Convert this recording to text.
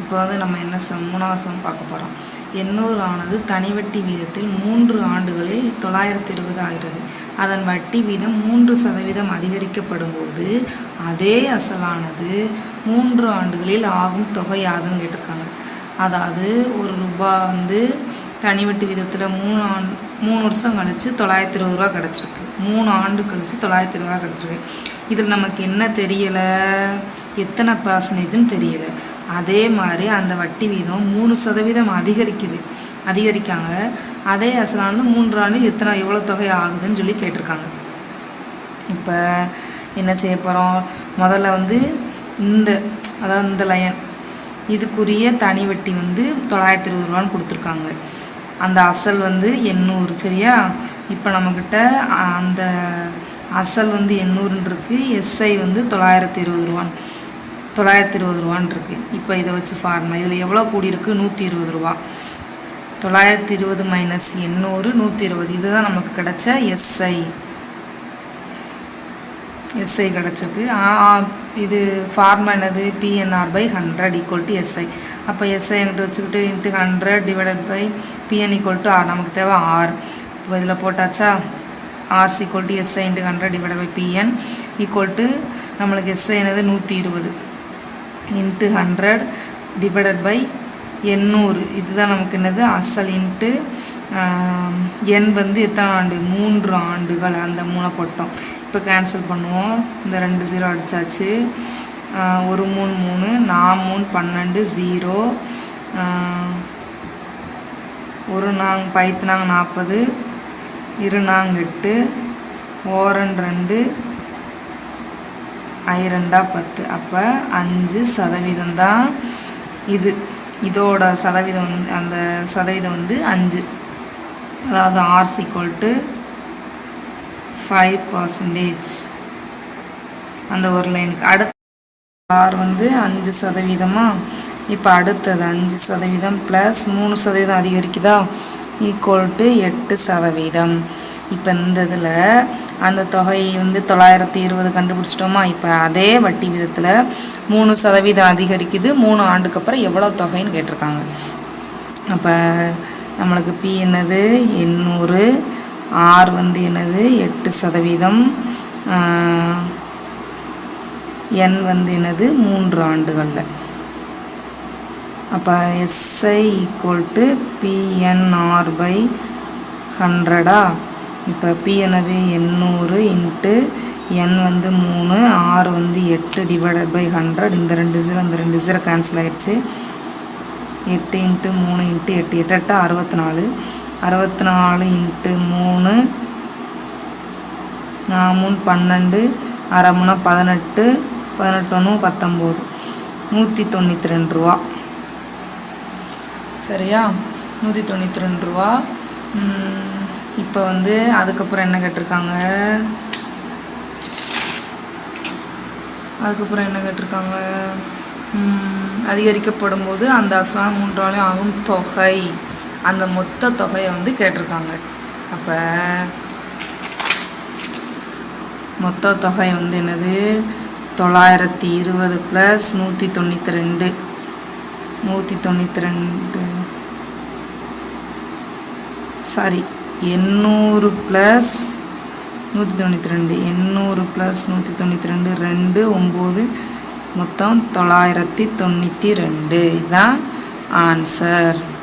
இப்போ வந்து நம்ம என்ன சம் மூணாவது சம் பார்க்க போகிறோம் எண்ணூறு ஆனது தனிவட்டி வீதத்தில் மூன்று ஆண்டுகளில் தொள்ளாயிரத்தி இருபது ஆகிறது. அதன் வட்டி வீதம் மூன்று சதவீதம் அதிகரிக்கப்படும் போது அதே அசலானது மூன்று ஆண்டுகளில் ஆகும் தொகை யாதுன்னு கேட்டிருக்காங்க. அதாவது ஒரு ரூபா வந்து தனி வட்டி விதத்தில் மூணு ஆண் மூணு வருஷம் கழித்து தொள்ளாயிரத்தி இருபது ரூபா கிடச்சிருக்கு. மூணு ஆண்டு கழித்து தொள்ளாயிரத்தி இருபது ரூபா கிடச்சிருக்கு. இதில் நமக்கு என்ன தெரியலை? எத்தனை பர்சன்டேஜ்னு தெரியலை. அதே மாதிரி அந்த வட்டி வீதம் மூணு சதவீதம் அதிகரிக்குது. அதிகரிக்காங்க. அதே அசலானது மூன்று ஆண்டு எத்தனை எவ்வளோ தொகை ஆகுதுன்னு சொல்லி கேட்டிருக்காங்க. இப்போ என்ன செய்ய போகிறோம் முதல்ல வந்து இந்த அதாவது இந்த லயன் இதுக்குரிய தனி வட்டி வந்து தொள்ளாயிரத்தி இருபது ரூபான்னு கொடுத்துருக்காங்க. அந்த அசல் வந்து எண்ணூறு சரியா? இப்போ நம்மக்கிட்ட அந்த அசல் வந்து எண்ணூறுன்னு இருக்குது எஸ்ஐ வந்து தொள்ளாயிரத்தி இருபது ரூபான்னு. தொள்ளாயிரத்தி இருபது ரூபான்னு இருக்குது இப்போ இதை வச்சு ஃபார்மா இதில் எவ்வளோ கூடியிருக்கு? நூற்றி இருபது ரூபா. தொள்ளாயிரத்தி இருபது மைனஸ் எண்ணூறு நூற்றி இருபது. இதுதான் நமக்கு கிடச்ச எஸ்ஐ எஸ்ஐ கிடச்சிருக்கு. இது ஃபார்மா என்னது? PNR by hundred equal to SI அப்போ எஸ்ஐ என்கிட்ட வச்சுக்கிட்டு into hundred divided by PN equal to R நமக்கு தேவை ஆர் இப்போ இதில் போட்டாச்சா? R's equal to SI into hundred divide by PN equal to நம்மளுக்கு எஸ்ஐ என்னது? நூற்றி இருபது. இன்ட்டு ஹண்ட்ரட் டிவைடட் பை எண்ணூறு. இதுதான் நமக்கு என்னது? அசல் இன்ட்டு எண் வந்து எத்தனை ஆண்டு? மூன்று ஆண்டுகள் அந்த மூணை போட்டோம். இப்போ கேன்சல் பண்ணுவோம். இந்த ரெண்டு ஜீரோ அடித்தாச்சு ஒரு மூணு மூணு நான் மூணு பன்னெண்டு ஜீரோ ஒரு நாங் பைத்துனாங்க நாற்பது இரு நாங்க எட்டு ஓரன் ரெண்டு ஐரெண்டாக பத்து. அப்போ அஞ்சு சதவீதம் தான் இது. இதோட சதவீதம் வந்து அந்த சதவீதம் வந்து அஞ்சு. அதாவது R's equal to five percentage அந்த ஒரு லைனுக்கு. அடுத்த ஆர் வந்து அஞ்சு சதவீதமாக இப்போ அடுத்தது அஞ்சு சதவீதம் ப்ளஸ் மூணு சதவீதம் அதிகரிக்குதா? ஈக்குவல் டு எட்டு சதவீதம். இப்போ இந்த இதில் அந்த தொகை வந்து தொள்ளாயிரத்தி இருபது கண்டுபிடிச்சிட்டோமா? இப்போ அதே வட்டி விதத்தில் மூணு சதவீதம் அதிகரிக்குது. மூணு ஆண்டுக்கு அப்புறம் எவ்வளோ தொகைன்னு கேட்டிருக்காங்க. அப்போ நம்மளுக்கு பி என்னது? எண்ணூறு. ஆர் வந்து என்னது? எட்டு சதவீதம். என் வந்து என்னது? மூன்று ஆண்டுகளில். அப்போ SI equal to PNR by ஹண்ட்ரடா இப்போ பி என்னது? எண்ணூறு இன்ட்டு என் வந்து மூணு ஆறு வந்து எட்டு டிவைடட் பை ஹண்ட்ரட் இந்த ரெண்டு ஜீரோ இந்த ரெண்டு ஜீரோ கேன்சல் ஆகிடுச்சு எட்டு இன்ட்டு மூணு இன்ட்டு எட்டு. எட்டு எட்டு அறுபத்தி நாலு அறுபத்தி நாலு இன்ட்டு மூணு நான் மூணு பன்னெண்டு அரை மூணு பதினெட்டு பதினெட்டு ஒன்று பத்தொம்போது. நூற்றி தொண்ணூற்றி ரெண்டு ரூபா. சரியா? நூற்றி தொண்ணூற்றி ரெண்டு ரூபா இப்போ வந்து அதுக்கப்புறம் என்ன கேட்டிருக்காங்க? அதுக்கப்புறம் என்ன கேட்டிருக்காங்க? அதிகரிக்கப்படும் போது அந்த அசலாம் மூன்றாலையும் ஆகும் தொகை. அந்த மொத்த தொகையை வந்து கேட்டிருக்காங்க. அப்போ மொத்த தொகை வந்து என்னது? தொள்ளாயிரத்தி இருபது ப்ளஸ் நூற்றி தொண்ணூற்றி ரெண்டு. நூற்றி தொண்ணூற்றி ரெண்டு. சாரி எண்ணூறு ப்ளஸ் நூற்றி தொண்ணூற்றி ரெண்டு எண்ணூறு ப்ளஸ் நூற்றி தொண்ணூற்றி ரெண்டு ரெண்டு ஒம்பது மொத்தம் தொள்ளாயிரத்தி தொண்ணூற்றி ரெண்டு. இதுதான் ஆன்சர்